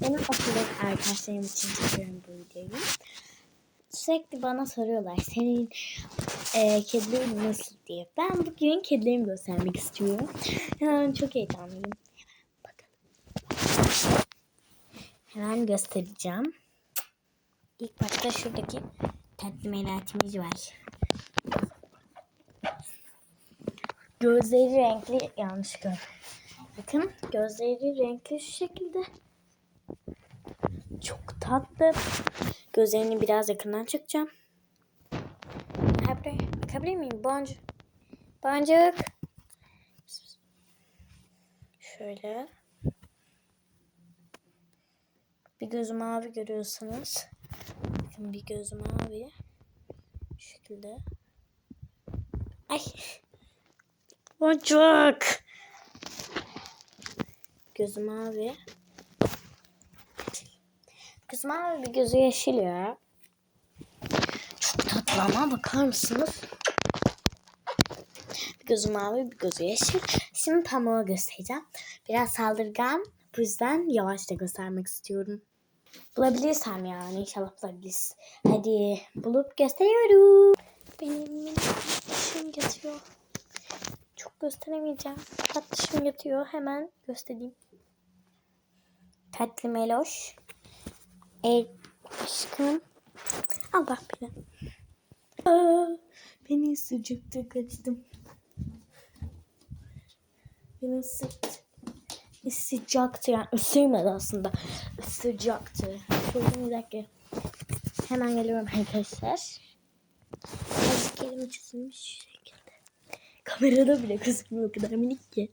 Benim okuldaki arkadaşlarım için çekiyorum bu videoyu. Sürekli bana soruyorlar senin e, kedilerin nasıl diye. Ben bugün kedilerimi göstermek istiyorum. Yani çok heyecanlıyım. Bakın. Hemen göstereceğim. İlk başta şuradaki tatlı melatimiz var. Gözleri renkli yanlış gör. Bakın gözleri renkli şu şekilde. Çok tatlı. Gözlerini biraz yakından çekeceğim. Bakabilir miyim? Boncuk. Boncuk. Şöyle. Bir gözü mavi görüyorsanız. Bakın bir gözü mavi. Şu şekilde. Ay. Boncuk. Gözü mavi. Kız mavi bir gözü yeşil ya. Çok tatlı ama bakar mısınız? Bir gözü mavi bir gözü yeşil. Şimdi pamuğu göstereceğim. Biraz saldırgan. Bu yüzden yavaşça göstermek istiyorum. Bulabilirsem yani inşallah bulabiliriz. Hadi bulup gösteriyorum. Benim dişim yatıyor. Çok gösteremeyeceğim. Tatlışım yatıyor. Hemen göstereyim. Tatlı meloş. Ey aşkım. Al bak beni. Aa, beni sıcakta kaçtım. Beni sıktı. Sıcaktı yani ısırmadı aslında. Sıcaktı. Şöyle bir dakika. Hemen geliyorum arkadaşlar. Elimi çizilmiş şekilde. Kamerada bile gözükmüyor o kadar minik ki.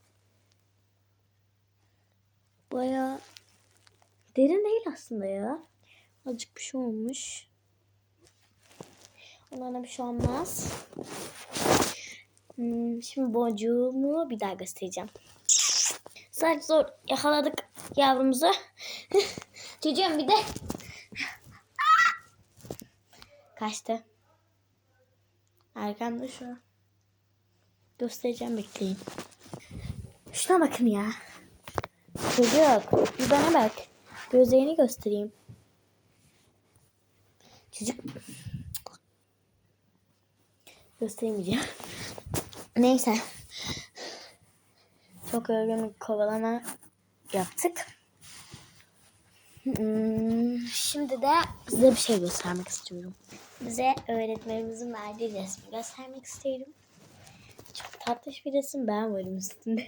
Baya derin değil aslında ya. Azıcık bir şey olmuş. Onlara bir şey olmaz. Hmm, şimdi boncuğumu bir daha göstereceğim. Sadece zor yakaladık yavrumuzu. Çocuğum bir de. Kaçtı. Arkamda şu. Göstereceğim bekleyin. Şuna bakın ya. Çocuk bir bana bak. Gözlerini göstereyim. Çocuk. Gösteremeyeceğim. Neyse. Çok yorgun kovalama yaptık. Hmm, şimdi de size bir şey göstermek istiyorum. Bize öğretmenimizin verdiği resmi göstermek istiyorum. Çok tatlış bir resim. Ben varım üstünde.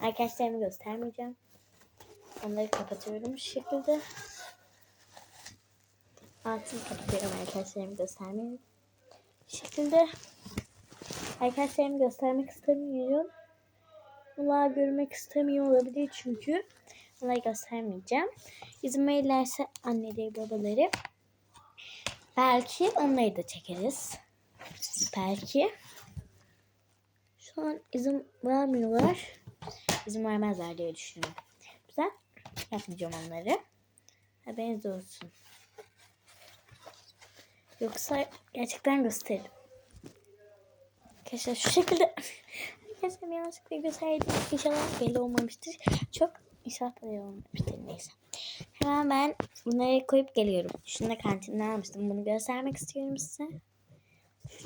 Arkadaşlarımı göstermeyeceğim. Onları kapatıyorum şu şekilde. Altını kapatıyorum arkadaşlarımı göstermiyorum. Bu şekilde arkadaşlarımı göstermek istemiyorum. Onlar görmek istemiyor olabilir çünkü. Onları göstermeyeceğim. İzin verirlerse anneleri babaları. Belki onları da çekeriz. Belki. Şu an izin vermiyorlar. İzin vermezler diye düşünüyorum. Güzel. Yapmayacağım onları. Haberiniz olsun. Yoksa gerçekten gösteririm. Arkadaşlar şu şekilde Arkadaşlar yanlışlıkla gösterdim. İnşallah belli olmamıştır. Çok inşallah belli olmamıştır. Neyse. Hemen ben bunları koyup geliyorum. Şunu da kantinden almıştım. Bunu göstermek istiyorum size.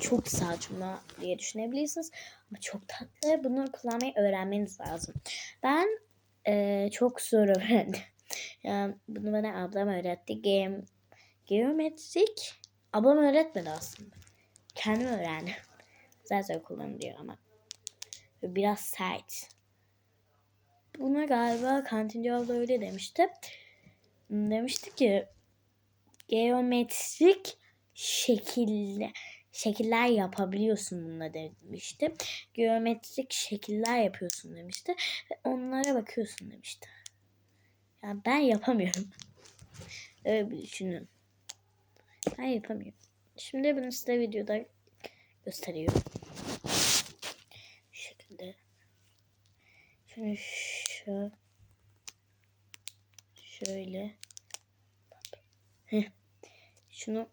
Çok saçma diye düşünebilirsiniz. Ama çok tatlı. Bunu kullanmayı öğrenmeniz lazım. Ben e, çok zor öğrendim. Yani bunu bana ablam öğretti. Game, geometrik ablam öğretmedi aslında. Kendim öğrendim. Zaten kullanılıyor ama. Biraz sert. Buna galiba kantinci abla öyle demişti. Demişti ki geometrik şekille şekiller yapabiliyorsun bununla demişti. Geometrik şekiller yapıyorsun demişti. Ve onlara bakıyorsun demişti. Yani ben yapamıyorum. Öyle bir düşünün. Ben yapamıyorum. Şimdi bunu size videoda gösteriyorum. Şu şekilde. Şunu şu şöyle. Şunu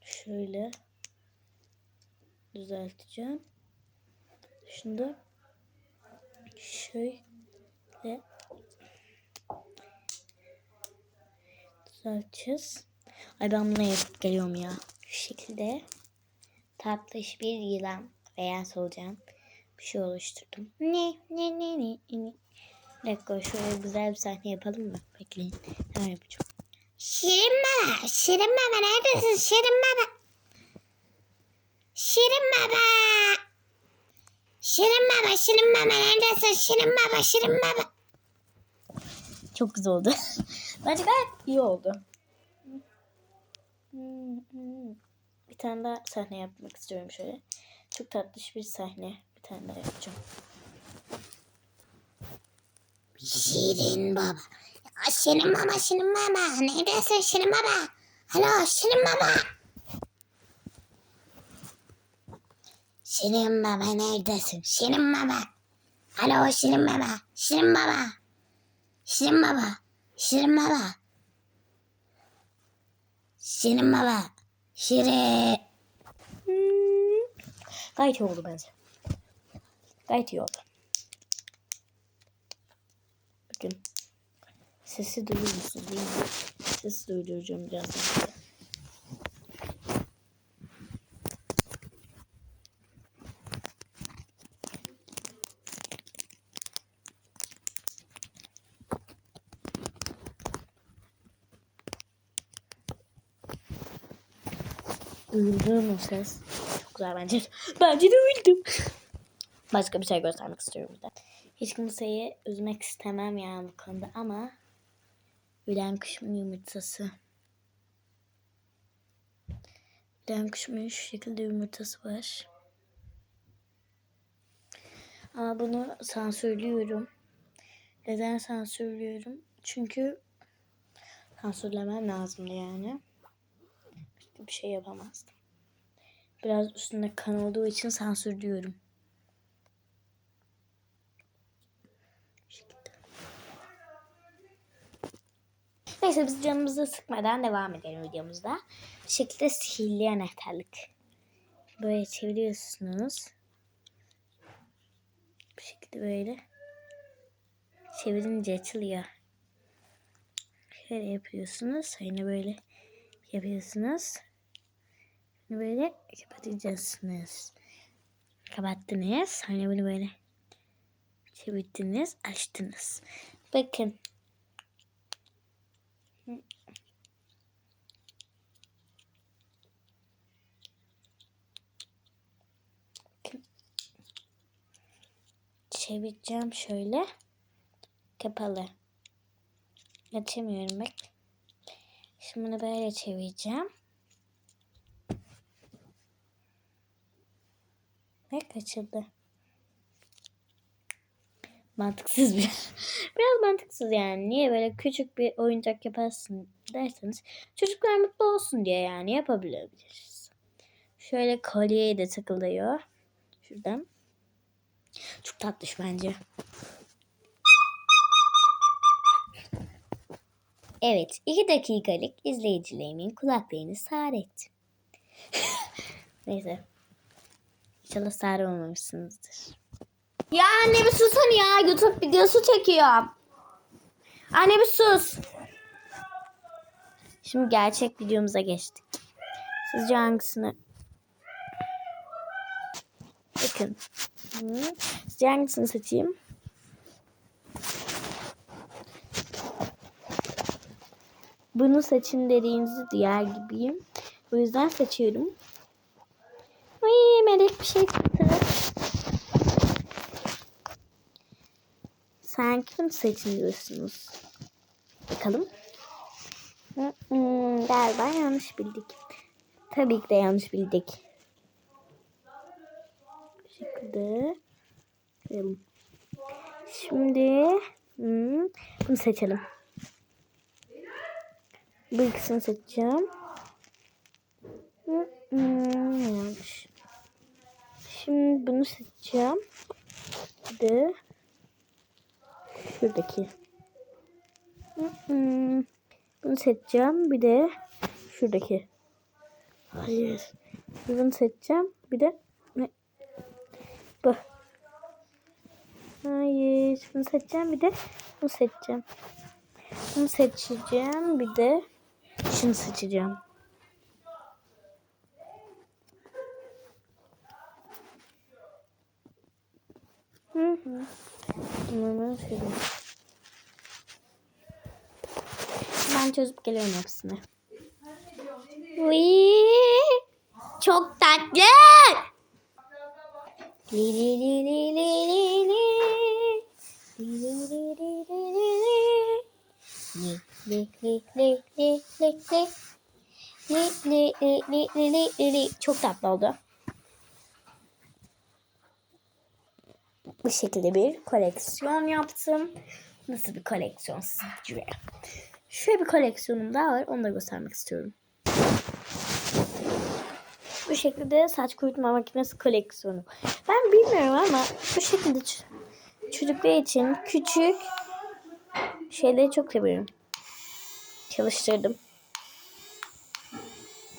şöyle düzelteceğim. Da şöyle Açacağız. Ay ben bunu yapıp geliyorum ya. Şu şekilde tatlış bir yılan veya solucan bir şey oluşturdum. Ne ne ne ne ne. Bir dakika şöyle güzel bir sahne yapalım mı? Bekleyin. Hemen yapacağım. Şirin baba, Şirin baba neredesin Şirin baba? Şirin baba. Şirin baba, Şirin baba neredesin Şirin baba, Şirin baba. Çok güzel oldu. Bence gayet iyi oldu. Bir tane daha sahne yapmak istiyorum şöyle. Çok tatlış bir sahne. Bir tane daha yapacağım. Şirin baba. Ya Şirin baba, Şirin baba. Neredesin Şirin baba? Alo Şirin baba. Şirin baba neredesin? Şirin baba. Alo Şirin baba. Şirin baba. Şirin baba. Şirin baba. Şirin baba. Şirin. Hmm. Gayet iyi oldu bence. Gayet iyi oldu. Bakın. Sesi duyuyor musunuz değil mi? Sesi duyduracağım birazdan. Duyuldu mu ses? Çok güzel bence. Bence de uyudum. Başka bir şey göstermek istiyorum bir de. Hiç kimseyi üzmek istemem yani bu konuda ama Bilen kuşumun yumurtası. Bilen kuşumun şu şekilde yumurtası var. Ama bunu sansürlüyorum. Neden sansürlüyorum? Çünkü sansürlemem lazımdı yani. Bir şey yapamazdım. Biraz üstünde kan olduğu için sansürlüyorum. Bu şekilde. Neyse biz canımızı sıkmadan devam edelim videomuzda. Bu şekilde sihirli anahtarlık. Böyle çeviriyorsunuz. Bu şekilde böyle. Çevirince açılıyor. Şöyle yapıyorsunuz. Sonra böyle yapıyorsunuz. Bunu böyle kapatacaksınız. Kapattınız. Sonra bunu böyle çevirdiniz. Açtınız. Bakın. Çevireceğim şöyle. Kapalı. Açamıyorum bak. Şimdi bunu böyle çevireceğim. Bak açıldı. Mantıksız bir. Biraz mantıksız yani. Niye böyle küçük bir oyuncak yaparsın derseniz çocuklar mutlu olsun diye yani yapabiliriz. Şöyle kolyeye de takılıyor. Şuradan. Çok tatlış bence. Evet, iki dakikalık izleyicilerimin kulaklarını sağır ettim. Neyse. İnşallah sağır olmamışsınızdır. Ya anne bir susana ya. YouTube videosu çekiyorum. Anne bir sus. Şimdi gerçek videomuza geçtik. Sizce hangisini? Bakın. Sizce hangisini seçeyim? Bunu seçin dediğinizi diğer gibiyim. O yüzden seçiyorum. Melek bir şey çıktı. Sen kim seçin diyorsunuz? Bakalım. Hı, Galiba yanlış bildik. Tabii ki de yanlış bildik. Bu şekilde. Şimdi bunu seçelim. Bu ikisini seçeceğim. Yanlış. Şimdi bunu seçeceğim. Bir de şuradaki. Hı. Bunu seçeceğim. Bir de şuradaki. Hayır. Bunu seçeceğim. Bir de ne? Bu. Hayır. Bunu seçeceğim. Bir de bunu seçeceğim. Bunu seçeceğim. Bir de Şunu seçeceğim. Hı hı. Bunları söyleyeyim. Ben çözüp geliyorum hepsini. Çok tatlı. Li li li li li. Li li li li li li li. Li li li li li li li. Li li li li li li li li. Çok tatlı oldu. Bu şekilde bir koleksiyon yaptım. Nasıl bir koleksiyon sizce? Şöyle bir koleksiyonum daha var. Onu da göstermek istiyorum. Bu şekilde saç kurutma makinesi koleksiyonu. Ben bilmiyorum ama bu şekilde çocuklar için küçük şeyleri çok seviyorum. Çalıştırdım.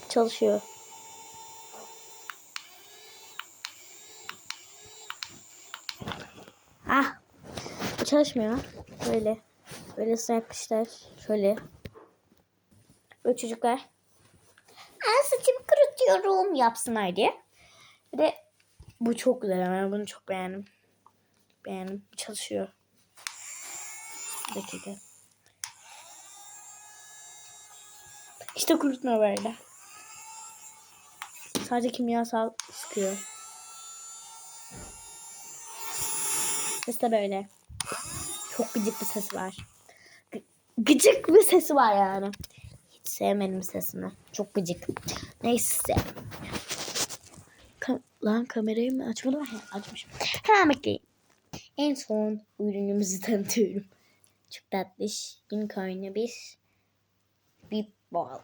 Çalışıyor. Ah. Bu çalışmıyor. Böyle. Böyle yapmışlar. Şöyle. Böyle çocuklar. Ben saçımı kurutuyorum yapsınlar diye. Bir de bu çok güzel. Ben bunu çok beğendim. Beğendim. Çalışıyor. Bir dakika. İşte kurutma böyle. Sadece kimyasal sıkıyor. De böyle. Çok gıcık bir sesi var. Gı- gıcık bir sesi var yani. Hiç sevmedim sesini. Çok gıcık. Neyse. Ka- Lan kamerayı mı açmadım? He, açmışım. Hemen bekleyin. En son ürünümüzü tanıtıyorum. Çok tatlış. Unicorn'u bir bir bal.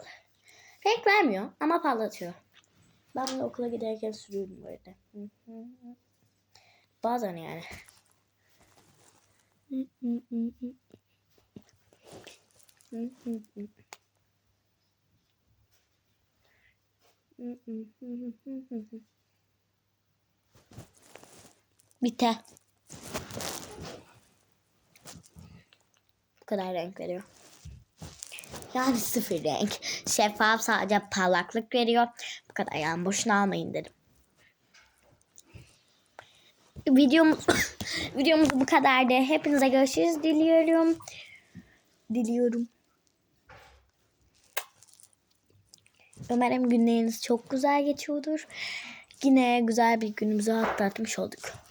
Renk vermiyor ama parlatıyor. Ben bunu okula giderken sürüyorum böyle. Bazen yani. Hı hı hı hı. Hı hı hı. Hı hı hı hı hı hı. Bitti. Bu kadar renk veriyor. Yani sıfır renk. Şeffaf sadece parlaklık veriyor. Bu kadar yani boşuna almayın dedim. Videomuz videomuz bu kadardı. Hepinize görüşürüz diliyorum. Diliyorum. Umarım günleriniz çok güzel geçiyordur. Yine güzel bir günümüzü atlatmış olduk.